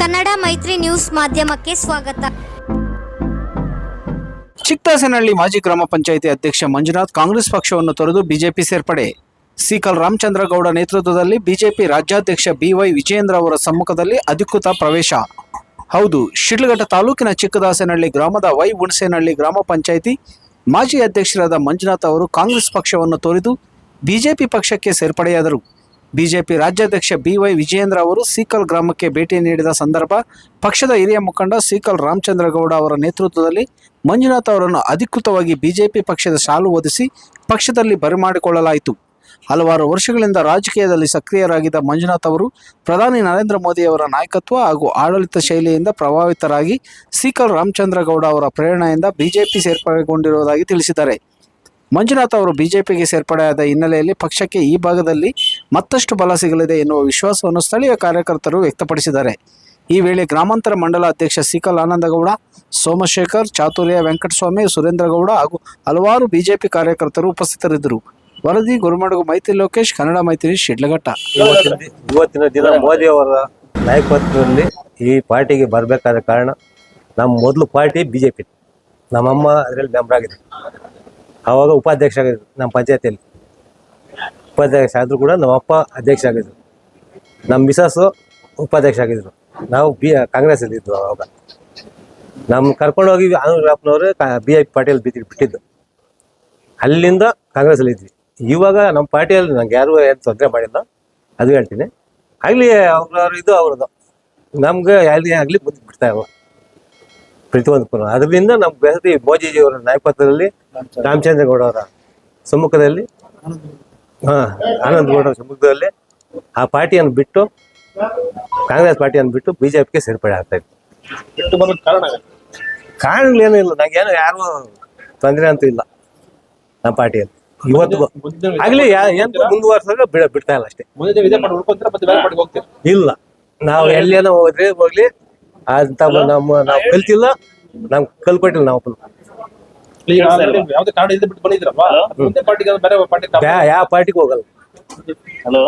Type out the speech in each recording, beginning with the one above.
ಕನ್ನಡ ಮೈತ್ರಿ ನ್ಯೂಸ್ ಮಾಧ್ಯಮಕ್ಕೆ ಸ್ವಾಗತ. ಚಿಕ್ಕದಾಸನಹಳ್ಳಿ ಮಾಜಿ ಗ್ರಾಮ ಪಂಚಾಯಿತಿ ಅಧ್ಯಕ್ಷ ಮಂಜುನಾಥ್ ಕಾಂಗ್ರೆಸ್ ಪಕ್ಷವನ್ನು ತೊರೆದು ಬಿಜೆಪಿ ಸೇರ್ಪಡೆ. ಸಿಕಲ್ ರಾಮಚಂದ್ರ ಗೌಡ ನೇತೃತ್ವದಲ್ಲಿ ಬಿಜೆಪಿ ರಾಜ್ಯಾಧ್ಯಕ್ಷ ಬಿವೈ ವಿಜಯೇಂದ್ರ ಅವರ ಸಮ್ಮುಖದಲ್ಲಿ ಅಧಿಕೃತ ಪ್ರವೇಶ. ಹೌದು, ಶಿಡ್ಲಘಟ್ಟ ತಾಲೂಕಿನ ಚಿಕ್ಕದಾಸನಹಳ್ಳಿ ಗ್ರಾಮದ ವೈ. ಹುಣಸೇನಹಳ್ಳಿ ಗ್ರಾಮ ಪಂಚಾಯಿತಿ ಮಾಜಿ ಅಧ್ಯಕ್ಷರಾದ ಮಂಜುನಾಥ್ ಅವರು ಕಾಂಗ್ರೆಸ್ ಪಕ್ಷವನ್ನು ತೊರೆದು ಬಿಜೆಪಿ ಪಕ್ಷಕ್ಕೆ ಸೇರ್ಪಡೆಯಾದರು. ಬಿಜೆಪಿ ರಾಜ್ಯಾಧ್ಯಕ್ಷ ಬಿವೈ ವಿಜಯೇಂದ್ರ ಅವರು ಸೀಕಲ್ ಗ್ರಾಮಕ್ಕೆ ಭೇಟಿ ನೀಡಿದ ಸಂದರ್ಭ, ಪಕ್ಷದ ಹಿರಿಯ ಮುಖಂಡ ಸೀಕಲ್ ರಾಮಚಂದ್ರಗೌಡ ಅವರ ನೇತೃತ್ವದಲ್ಲಿ ಮಂಜುನಾಥ್ ಅವರನ್ನು ಅಧಿಕೃತವಾಗಿ ಬಿಜೆಪಿ ಪಕ್ಷದ ಸಾಲು ಒದಿಸಿ ಪಕ್ಷದಲ್ಲಿ ಬರಮಾಡಿಕೊಳ್ಳಲಾಯಿತು. ಹಲವಾರು ವರ್ಷಗಳಿಂದ ರಾಜಕೀಯದಲ್ಲಿ ಸಕ್ರಿಯರಾಗಿದ್ದ ಮಂಜುನಾಥ್ ಅವರು ಪ್ರಧಾನಿ ನರೇಂದ್ರ ಮೋದಿ ಅವರ ನಾಯಕತ್ವ ಹಾಗೂ ಆಡಳಿತ ಶೈಲಿಯಿಂದ ಪ್ರಭಾವಿತರಾಗಿ ಸೀಕಲ್ ರಾಮಚಂದ್ರಗೌಡ ಅವರ ಪ್ರೇರಣೆಯಿಂದ ಬಿಜೆಪಿ ಸೇರ್ಪಡೆಗೊಂಡಿರುವುದಾಗಿ ತಿಳಿಸಿದ್ದಾರೆ. ಮಂಜುನಾಥ್ ಅವರು ಬಿಜೆಪಿಗೆ ಸೇರ್ಪಡೆಯಾದ ಹಿನ್ನೆಲೆಯಲ್ಲಿ ಪಕ್ಷಕ್ಕೆ ಈ ಭಾಗದಲ್ಲಿ ಮತ್ತಷ್ಟು ಬಲ ಸಿಗಲಿದೆ ಎನ್ನುವ ವಿಶ್ವಾಸವನ್ನು ಸ್ಥಳೀಯ ಕಾರ್ಯಕರ್ತರು ವ್ಯಕ್ತಪಡಿಸಿದ್ದಾರೆ. ಈ ವೇಳೆ ಗ್ರಾಮಾಂತರ ಮಂಡಲ ಅಧ್ಯಕ್ಷ ಸಿಕಲ್ ಆನಂದಗೌಡ, ಸೋಮಶೇಖರ್, ಚಾತುರ್ಯ ವೆಂಕಟಸ್ವಾಮಿ ಸುರೇಂದ್ರಗೌಡ ಹಾಗೂ ಹಲವಾರು ಬಿಜೆಪಿ ಕಾರ್ಯಕರ್ತರು ಉಪಸ್ಥಿತರಿದ್ದರು. ವರದಿ ಗುರುಮಡಗು ಮೈತ್ರಿ ಲೋಕೇಶ್, ಕನ್ನಡ ಮೈತ್ರಿ ಶಿಡ್ಲಘಟ್ಟ. ಇವತ್ತಿನ ದಿನ ಮೋದಿ ಅವರ ನಾಯಕತ್ವದಲ್ಲಿ ಈ ಪಾರ್ಟಿಗೆ ಬರಬೇಕಾದ ಕಾರಣ ನಮ್ಮ ಮೊದಲು ಪಾರ್ಟಿ ಬಿಜೆಪಿ. ನಮ್ಮಮ್ಮ ಅದರಲ್ಲಿ ಮೆಂಬರ್ ಆಗಿದೆ. ಆವಾಗ ಉಪಾಧ್ಯಕ್ಷ ಆಗಿದ್ರು ನಮ್ಮ ಪಂಚಾಯತಿಯಲ್ಲಿ. ಉಪಾಧ್ಯಕ್ಷ ಆದರೂ ಕೂಡ ನಮ್ಮ ಅಪ್ಪ ಅಧ್ಯಕ್ಷ ಆಗಿದ್ರು. ನಮ್ಮ ಮಿಸಸ್ಸು ಉಪಾಧ್ಯಕ್ಷ ಆಗಿದ್ರು. ನಾವು ಬಿ, ಕಾಂಗ್ರೆಸ್ಸಲ್ಲಿ ಇದ್ವು ಆವಾಗ ನಮ್ಮ ಕರ್ಕೊಂಡೋಗಿ ಅನುಗ್ರಾಪ್ನವರು ಬಿ ಐ ಪಾರ್ಟಿಯಲ್ಲಿ ಬಿದ್ದು, ಬಿಟ್ಟಿದ್ದು. ಅಲ್ಲಿಂದ ಕಾಂಗ್ರೆಸ್ಸಲ್ಲಿ ಇದ್ವಿ. ಇವಾಗ ನಮ್ಮ ಪಾರ್ಟಿಯಲ್ಲಿ ನಂಗೆ ಯಾರು ಏನು ತೊಂದರೆ ಮಾಡಿಲ್ಲ. ಅದು ಹೇಳ್ತೀನಿ. ಆಗಲಿ ಅವ್ರವ್ರ ಇದು ಅವ್ರದ್ದು. ನಮ್ಗೆ ಅಲ್ಲಿ ಆಗಲಿ ಬಿಡ್ತಾ ಇಲ್ಲ ಪ್ರತಿಯೊಂದು ಪುನಃ ಅದರಿಂದ ನಮ್ಮ ಬೆಸತಿ ಮೋದಿಜಿ ಅವರ ನಾಯಕತ್ವದಲ್ಲಿ ರಾಮಚಂದ್ರ ಗೌಡ ಅವರ ಸಮ್ಮುಖದಲ್ಲಿ ಹಾ ಆನಂದ್ ಗೌಡ ಸಮ್ಮುಖದಲ್ಲಿ ಆ ಪಾರ್ಟಿಯನ್ನು ಬಿಟ್ಟು ಕಾಂಗ್ರೆಸ್ ಪಾರ್ಟಿಯನ್ನು ಬಿಟ್ಟು ಬಿಜೆಪಿಗೆ ಸೇರ್ಪಡೆ ಆಗ್ತಾ ಇತ್ತು. ಕಾರಣಗಳೇನೂ ಇಲ್ಲ. ನಂಗೇನು ಯಾರು ತೊಂದರೆ ಅಂತೂ ಇಲ್ಲ ನಮ್ಮ ಪಾರ್ಟಿಯಲ್ಲಿ. ಇವತ್ತು ಆಗ್ಲಿ ಏನು ಮುಂದುವರ್ಸಾಗ ಬಿಡ ಬಿಡ್ತಾ ಇಲ್ಲ ಅಷ್ಟೇ. ಇಲ್ಲ. ನಾವು ಎಲ್ಲೇನೋ ಹೋದ್ರೆ ಹೋಗ್ಲಿ ಅಂತ ನಮ್ಮ ನಾವು ಕಲ್ತಿಲ್ಲ ನಮ್ ಕಲ್ಕೊಟ್ಟಿಲ್ಲ ನಾವು ಯಾವ್ದೇ ಕಾರಣ ಇಲ್ಲದೆ ಬಿಟ್ಟು ಬಂದಿದ್ರಲ್ವಾ? ಮುಂದೆ ಪಾರ್ಟಿಗೆ ಬೇರೆ ಪಾರ್ಟಿ ಯಾ- ಯಾವ ಪಾರ್ಟಿಗೆ ಹೋಗಲ್ಲ. Hello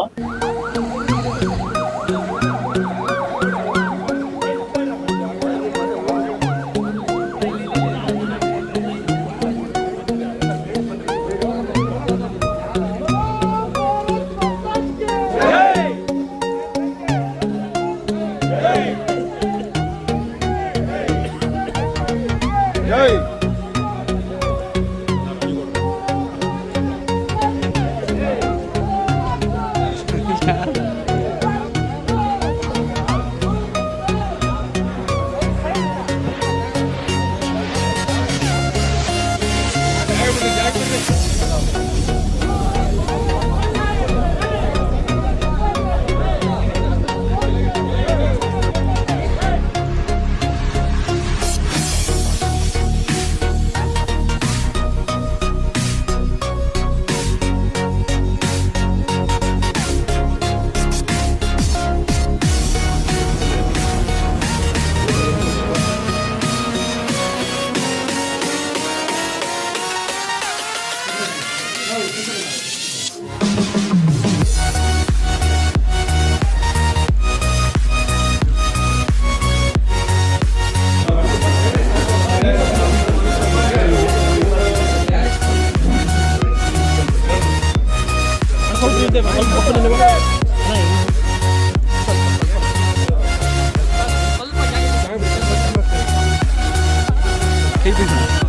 Keep it.